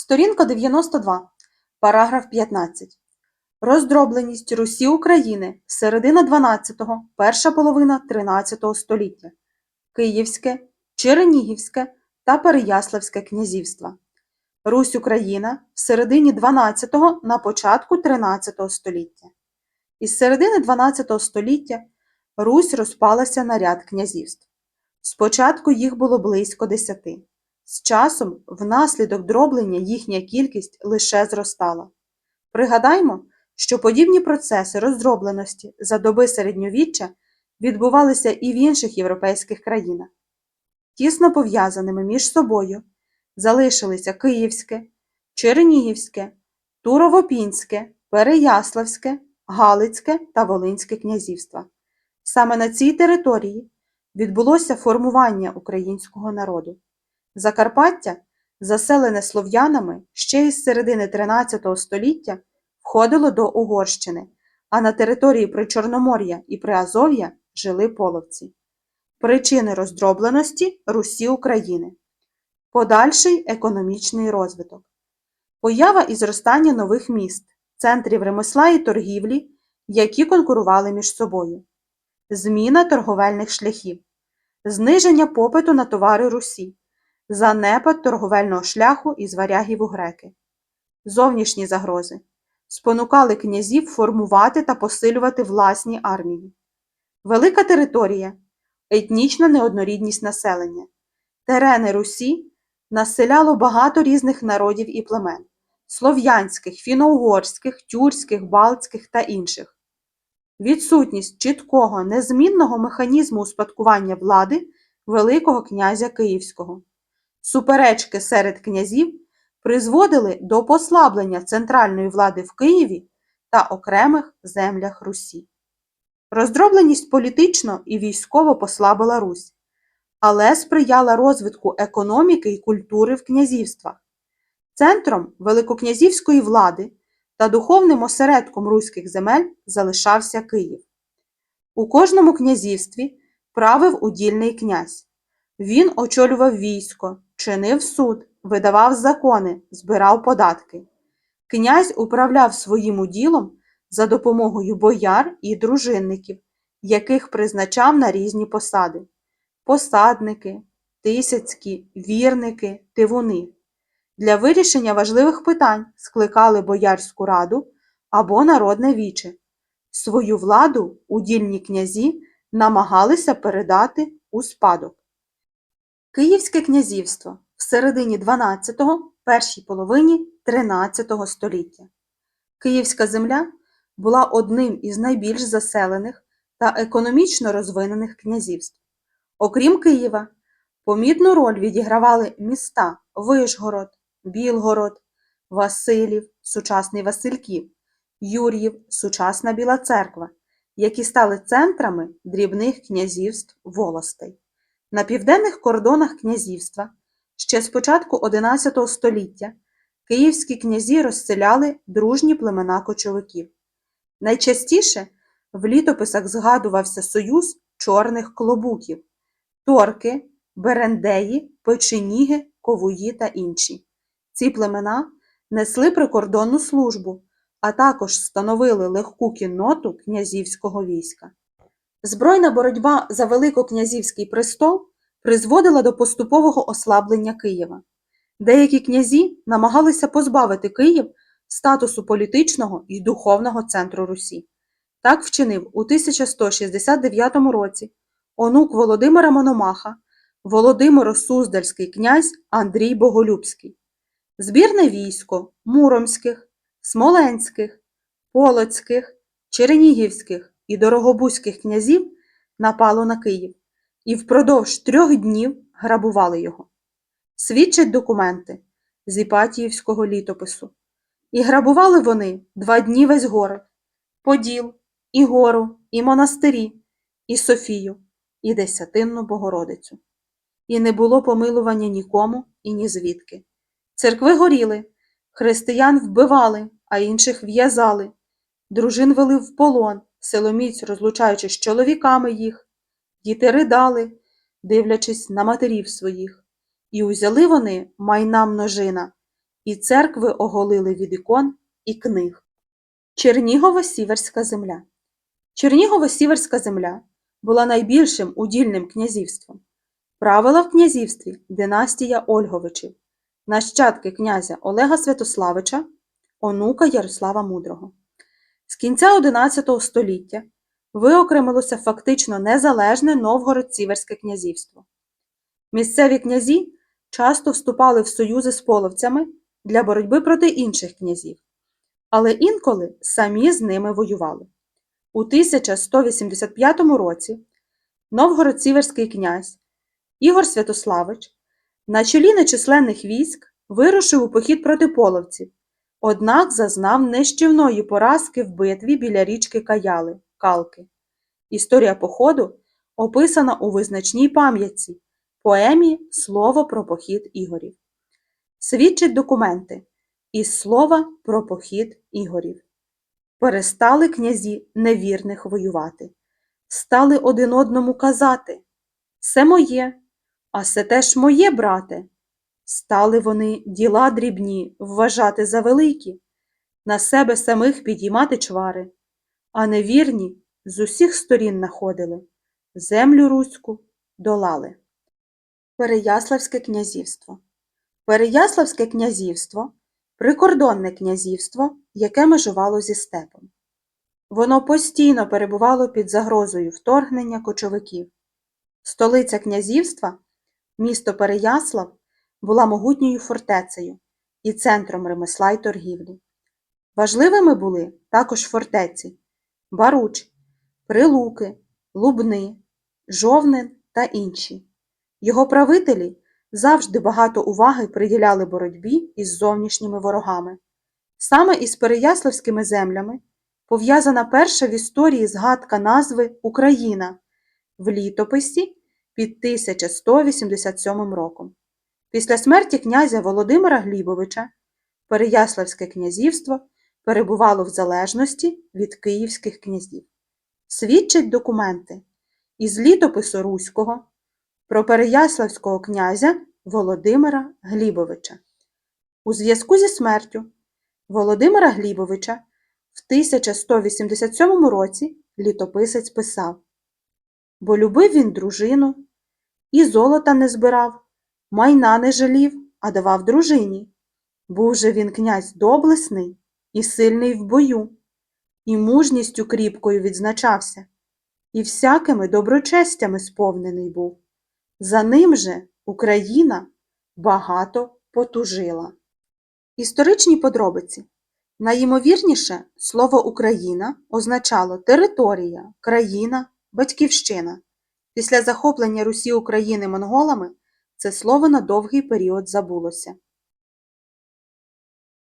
Сторінка 92, параграф 15. Роздробленість Русі України середина 12-го, перша половина 13 століття. Київське, Чернігівське та Переяславське князівства. Русь Україна в середині 12-го на початку 13 століття. Із середини 12 століття Русь розпалася на ряд князівств. Спочатку їх було близько десяти. З часом, внаслідок дроблення, їхня кількість лише зростала. Пригадаймо, що подібні процеси роздробленості за доби середньовіччя відбувалися і в інших європейських країнах. Тісно пов'язаними між собою залишилися Київське, Чернігівське, Турово-Пінське, Переяславське, Галицьке та Волинське князівства. Саме на цій території відбулося формування українського народу. Закарпаття, заселене слов'янами ще із середини 13 століття, входило до Угорщини, а на території Причорномор'я і Приазов'я жили половці. Причини роздробленості Русі України. Подальший економічний розвиток. Поява і зростання нових міст, центрів ремесла і торгівлі, які конкурували між собою. Зміна торговельних шляхів. Зниження попиту на товари Русі. Занепад торговельного шляху із варягів у греки. Зовнішні загрози. Спонукали князів формувати та посилювати власні армії. Велика територія. Етнічна неоднорідність населення. Терени Русі населяло багато різних народів і племен слов'янських, фіно-угорських, тюркських, балтських та інших. Відсутність чіткого, незмінного механізму успадкування влади Великого князя Київського. Суперечки серед князів призводили до послаблення центральної влади в Києві та окремих землях Русі. Роздробленість політично і військово послабила Русь, але сприяла розвитку економіки і культури в князівствах. Центром великокнязівської влади та духовним осередком руських земель залишався Київ. У кожному князівстві правив удільний князь. Він очолював військо, чинив суд, видавав закони, збирав податки. Князь управляв своїм уділом за допомогою бояр і дружинників, яких призначав на різні посади посадники, тисяцькі, вірники, тивуни. Для вирішення важливих питань скликали боярську раду або народне віче. Свою владу удільні князі намагалися передати у спадок. Київське князівство в середині 12-го, першій половині 13 століття. Київська земля була одним із найбільш заселених та економічно розвинених князівств. Окрім Києва, помітну роль відігравали міста Вишгород, Білгород, Василів, сучасний Васильків, Юр'їв, сучасна Біла Церква, які стали центрами дрібних князівств волостей. На південних кордонах князівства ще з початку XI століття київські князі розселяли дружні племена кочовиків. Найчастіше в літописах згадувався союз чорних клобуків торки, берендеї, печеніги, ковуї та інші. Ці племена несли прикордонну службу, а також становили легку кінноту князівського війська. Збройна боротьба за Великокнязівський престол призводила до поступового ослаблення Києва. Деякі князі намагалися позбавити Київ статусу політичного і духовного центру Русі. Так вчинив у 1169 році онук Володимира Мономаха, Володимиро Суздальський князь Андрій Боголюбський. Збірне військо Муромських, Смоленських, Полоцьких, Чернігівських і Дорогобузьких князів напало на Київ і впродовж трьох днів грабували його. Свідчать документи з Іпатіївського літопису. І грабували вони два дні весь город, Поділ, і гору, і монастирі, і Софію, і Десятинну Богородицю. І не було помилування нікому і ні звідки. Церкви горіли, християн вбивали, а інших в'язали, дружин вели в полон, силоміць розлучаючи з чоловіками їх, діти ридали, дивлячись на матерів своїх, і узяли вони майна множина, і церкви оголили від ікон і книг. Чернігово-Сіверська земля Чернігово-Сіверська земля була найбільшим удільним князівством. Правила в князівстві династія Ольговичів, нащадки князя Олега Святославича, онука Ярослава Мудрого. З кінця XI століття виокремилося фактично незалежне Новгород-Сіверське князівство. Місцеві князі часто вступали в союзи з половцями для боротьби проти інших князів, але інколи самі з ними воювали. У 1185 році Новгород-Сіверський князь Ігор Святославич на чолі нечисленних військ вирушив у похід проти половців, однак зазнав нищівної поразки в битві біля річки Каяли Калки. Історія походу описана у визначній пам'ятці поемі Слово про похід Ігорів. Свідчать документи із слова про похід Ігорів. Перестали князі невірних воювати, стали один одному казати Се моє, а се теж моє, брате. Стали вони діла дрібні вважати за великі, на себе самих підіймати чвари, а невірні з усіх сторін находили, землю руську долали. Переяславське князівство Переяславське князівство прикордонне князівство, яке межувало зі степом. Воно постійно перебувало під загрозою вторгнення кочовиків. Столиця князівства, місто Переяслав, була могутньою фортецею і центром ремесла й торгівлі. Важливими були також фортеці Баруч, Прилуки, Лубни, Жовнин та інші. Його правителі завжди багато уваги приділяли боротьбі із зовнішніми ворогами. Саме із Переяславськими землями пов'язана перша в історії згадка назви Україна в літописі під 1187 роком. Після смерті князя Володимира Глібовича Переяславське князівство перебувало в залежності від київських князів. Свідчать документи із літопису Руського про Переяславського князя Володимира Глібовича. У зв'язку зі смертю Володимира Глібовича в 1187 році літописець писав Бо любив він дружину, і золота не збирав, майна не жалів, а давав дружині. Був же він князь доблесний і сильний в бою, і мужністю кріпкою відзначався, і всякими доброчестями сповнений був. За ним же Україна багато потужила. Історичні подробиці. Найімовірніше, слово Україна означало територія, країна, батьківщина. Після захоплення Русі України монголами це слово на довгий період забулося.